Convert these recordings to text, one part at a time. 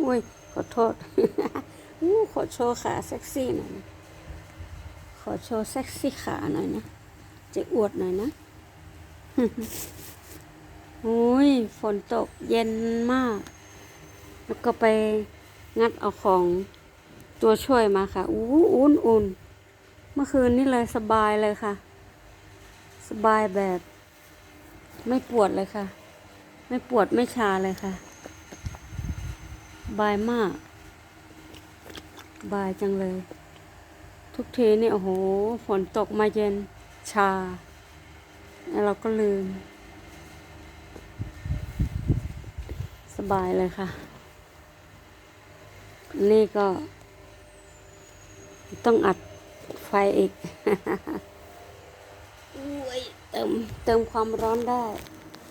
อุ้ย ขอโทษอู้ขอโชว์ขาเซ็กซี่หน่อยนะขอโชว์เซ็กซี่ขาหน่อยนะจะอวดหน่อยนะอุ้ย ฝนตกเย็นมาก แล้วก็ไปงัดเอาของตัวช่วยมาค่ะ อู้อุ่นอุ่นเมื่อคืนนี่เลยสบายเลยค่ะ สบายแบบ ไม่ปวดเลยค่ะ ไม่ปวดไม่ชาเลยค่ะ บายมาก บายจังเลย ทุกทีนี่ยโอ้โห ฝนตกมาเย็นชา แล้วเราก็ลืม สบายเลยค่ะ นี่ก็ ต้องอัดไฟอีกเติมเติมความร้อนได้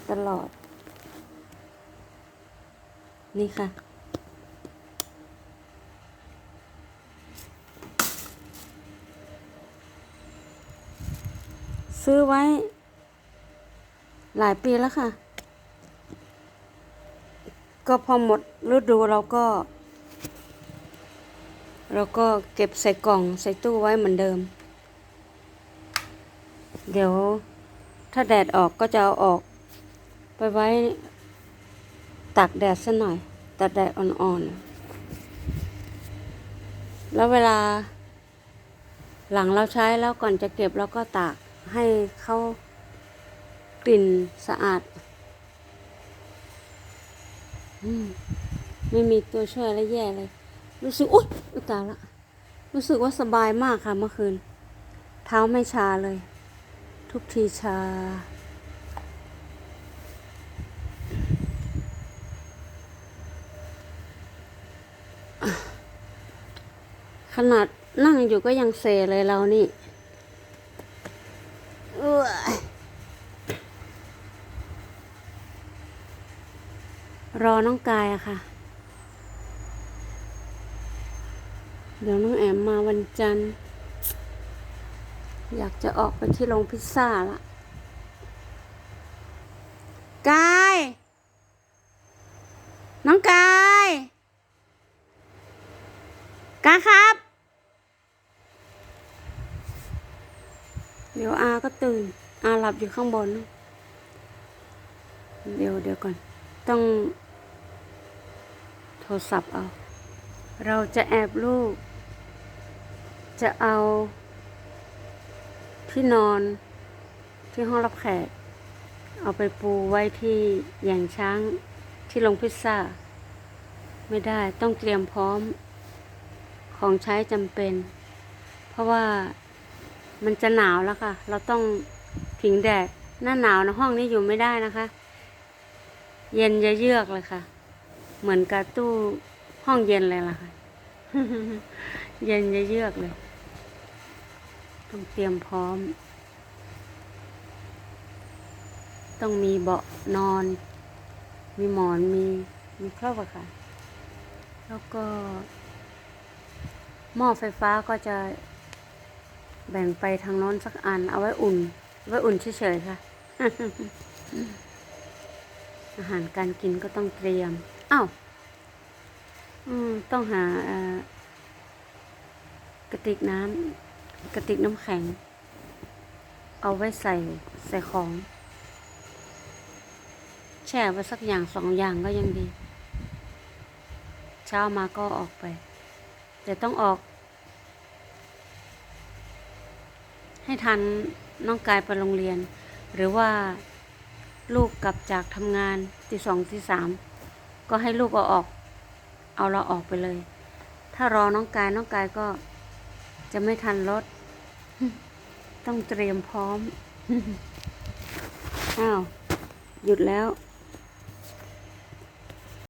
ตลอด นี่ค่ะ ซื้อไว้ หลายปีแล้วค่ะ ก็พอหมดฤดูเราก็ เราก็เก็บใส่กล่องใส่ตู้ไว้เหมือนเดิม เดี๋ยวถ้าแดดออกก็จะเอาออก ไปไว้ตากแดดสักหน่อยตากแดดอ่อนๆ แล้วเวลาหลังเราใช้แล้วก่อนจะเก็บเราก็ตาก ให้เขากลิ่นสะอาดอมไม่มีตัวช่วยอะไรแย่เลย รู้สึกอุ๊ยอุตายละ รู้สึกว่าสบายมากค่ะเมื่อคืน เท้าไม่ชาเลย ทุกทีชา ขนาดนั่งอยู่ก็ยังเซเลยเรานี่ย รอน้องกายอะค่ะ เดี๋ยวน้องแอมมาวันจันทร์ อยากจะออกไปที่โรงพิซซ่าละกาย น้องกาย กายครับ ดี๋ยวอาก็ตื่น อาหลับอยู่ข้างบน เดี๋ยวเดี๋ยวก่อน ต้อง โทรศัพท์เอา เราจะแอบลูก จะเอาที่นอนที่ห้องรับแขก เอาไปปูไว้ที่อย่างช้างที่ลงพิซซ่า ไม่ได้ต้องเตรียมพร้อมของใช้จำเป็น เพราะว่า มันจะหนาวแล้วค่ะ เราต้องผิงแดด หน้าหนาวนะห้องนี้อยู่ไม่ได้นะคะ เย็นจะเยือกเลยค่ะ เหมือนกับตู้ห้องเย็นเลยล่ะค่ะ เย็นจะเยือกเลย ต้องเตรียมพร้อม ต้องมีเบาะนอน มีหมอน มี มีครอบอะค่ะ แล้วก็หม้อไฟฟ้าก็จะ แบ่งไปทางโน้นสักอัน เอาไว้อุ่น ไว้อุ่นเฉยๆค่ะ อาหารการกินก็ต้องเตรียม อ้าวต้องหากระติกน้ำกระติกน้ำแข็ง เอาไว้ใส่ใส่ของ แช่ไว้สักอย่างสองอย่างก็ยังดี เช้ามาก็ออกไป แต่ต้องออก ให้ทันน้องกายไปโรงเรียน หรือว่าลูกกลับจากทำงานตีสองตีสามก็ให้ลูกเอาออก เอาเราออกไปเลย ถ้ารอน้องกายน้องกายก็จะไม่ทันรถ ต้องเตรียมพร้อม อ้าว หยุดแล้ว